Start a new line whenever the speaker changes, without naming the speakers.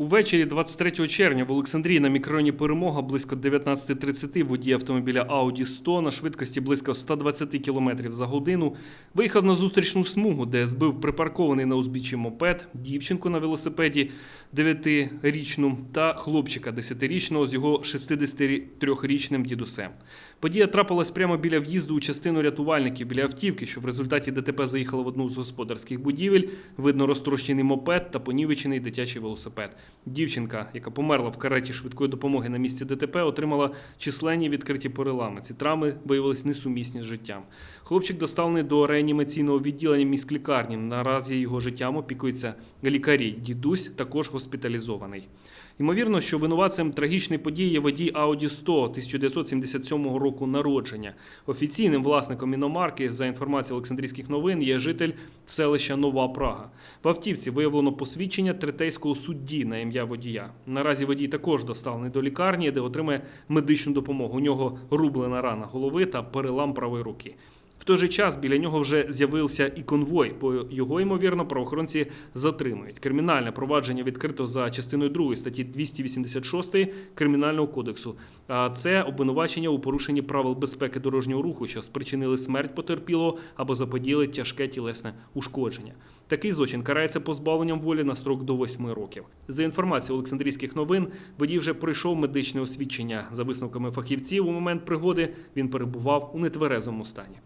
Увечері 23 червня в Олександрії на мікрорайоні Перемога близько 19.30 водій автомобіля Audi 100 на швидкості близько 120 км за годину виїхав на зустрічну смугу, де збив припаркований на узбіччі мопед, дівчинку на велосипеді 9-річну та хлопчика 10-річного з його 63-річним дідусем. Подія трапилась прямо біля в'їзду у частину рятувальників біля автівки, що в результаті ДТП заїхала в одну з господарських будівель. Видно розтрощений мопед та понівечений дитячий велосипед. Дівчинка, яка померла в кареті швидкої допомоги на місці ДТП, отримала численні відкриті перелами. Ці травми виявились несумісні з життям. Хлопчик доставлений до реанімаційного відділення міськлікарні. Наразі його життям опікуються лікарі. Дідусь також госпіталізований. Ймовірно, що винуватцем трагічної події є водій Audi 100 1977 року народження. Офіційним власником іномарки, за інформацією Олександрійських новин, є житель селища Нова Прага. В автівці виявлено посвідчення третейського судді на ім'я водія. Наразі водій також доставлений до лікарні, де отримає медичну допомогу. У нього рублена рана голови та перелам правої руки. В той же час біля нього вже з'явився і конвой, бо його, ймовірно, правоохоронці затримують. Кримінальне провадження відкрито за частиною 2 статті 286 Кримінального кодексу. А це обвинувачення у порушенні правил безпеки дорожнього руху, що спричинили смерть потерпілого або заподіяли тяжке тілесне ушкодження. Такий злочин карається позбавленням волі на строк до 8 років. За інформацією Олександрійських новин, водій вже пройшов медичне освідчення. За висновками фахівців, у момент пригоди він перебував у нетверезому стані.